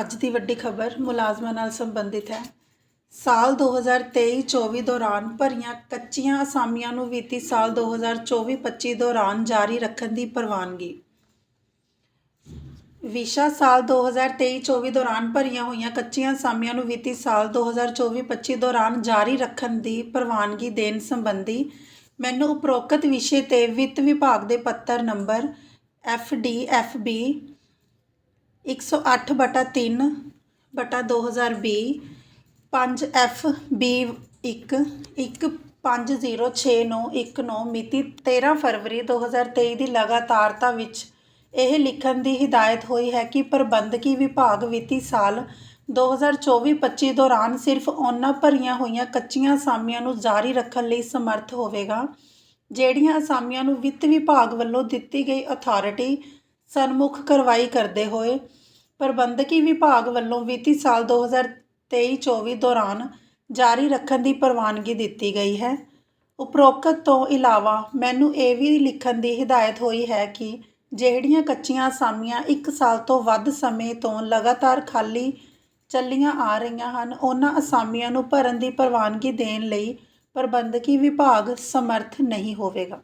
ਅੱਜ ਦੀ ਵੱਡੀ ਖਬਰ ਮੁਲਾਜ਼ਮਾਂ ਨਾਲ ਸੰਬੰਧਿਤ ਹੈ। ਸਾਲ 2023-24 ਦੌਰਾਨ ਭਰੀਆਂ ਕੱਚੀਆਂ ਅਸਾਮੀਆਂ ਨੂੰ ਵਿੱਤੀ ਸਾਲ 2024-25 ਦੌਰਾਨ ਜਾਰੀ ਰੱਖਣ ਦੀ ਪ੍ਰਵਾਨਗੀ। ਵਿਸ਼ਾ ਸਾਲ 2023-24 ਦੌਰਾਨ ਭਰੀਆਂ ਹੋਈਆਂ ਕੱਚੀਆਂ ਅਸਾਮੀਆਂ ਨੂੰ ਵਿੱਤੀ ਸਾਲ 2024-25 ਦੌਰਾਨ ਜਾਰੀ ਰੱਖਣ ਦੀ ਪ੍ਰਵਾਨਗੀ ਦੇਣ ਸੰਬੰਧੀ ਮੈਨੂੰ ਉਪਰੋਕਤ ਵਿਸ਼ੇ ਤੇ ਵਿੱਤ ਵਿਭਾਗ ਦੇ ਪੱਤਰ ਨੰਬਰ FDFB 108 ਬਟਾ 3 ਬਟਾ 2020 5 ਐਫ ਬੀ 1 1 506919 ਮਿਤੀ 13 ਫਰਵਰੀ 2023 ਦੀ ਲਗਾਤਾਰਤਾ ਵਿੱਚ ਇਹ ਲਿਖਣ ਦੀ ਹਦਾਇਤ ਹੋਈ ਹੈ ਕਿ ਪ੍ਰਬੰਧਕੀ ਵਿਭਾਗ ਵਿੱਤੀ ਸਾਲ 2024-25 ਦੌਰਾਨ ਸਿਰਫ ਉਹਨਾਂ ਭਰੀਆਂ ਹੋਈਆਂ ਕੱਚੀਆਂ ਅਸਾਮੀਆਂ ਨੂੰ ਜਾਰੀ ਰੱਖਣ ਲਈ ਸਮਰੱਥ ਹੋਵੇਗਾ, ਜਿਹੜੀਆਂ ਅਸਾਮੀਆਂ ਨੂੰ ਵਿੱਤ ਵਿਭਾਗ ਵੱਲੋਂ ਦਿੱਤੀ ਗਈ ਅਥਾਰਟੀ ਸਨਮੁਖ ਕਾਰਵਾਈ ਕਰਦੇ ਹੋਏ ਪ੍ਰਬੰਧਕੀ ਵਿਭਾਗ ਵੱਲੋਂ ਵਿੱਤੀ ਸਾਲ 2023-24 ਦੌਰਾਨ ਜਾਰੀ ਰੱਖਣ ਦੀ ਪ੍ਰਵਾਨਗੀ ਦਿੱਤੀ ਗਈ ਹੈ। ਉਪਰੋਕਤ ਤੋਂ ਇਲਾਵਾ ਮੈਨੂੰ ਇਹ ਵੀ ਲਿਖਣ ਦੀ ਹਦਾਇਤ ਹੋਈ ਹੈ ਕਿ ਜਿਹੜੀਆਂ ਕੱਚੀਆਂ ਅਸਾਮੀਆਂ 1 ਸਾਲ ਤੋਂ ਵੱਧ ਸਮੇਂ ਤੋਂ ਲਗਾਤਾਰ ਖਾਲੀ ਚੱਲੀਆਂ ਆ ਰਹੀਆਂ ਹਨ, ਉਹਨਾਂ ਅਸਾਮੀਆਂ ਨੂੰ ਭਰਨ ਦੀ ਪ੍ਰਵਾਨਗੀ ਦੇਣ ਲਈ ਪ੍ਰਬੰਧਕੀ ਵਿਭਾਗ ਸਮਰੱਥ ਨਹੀਂ ਹੋਵੇਗਾ।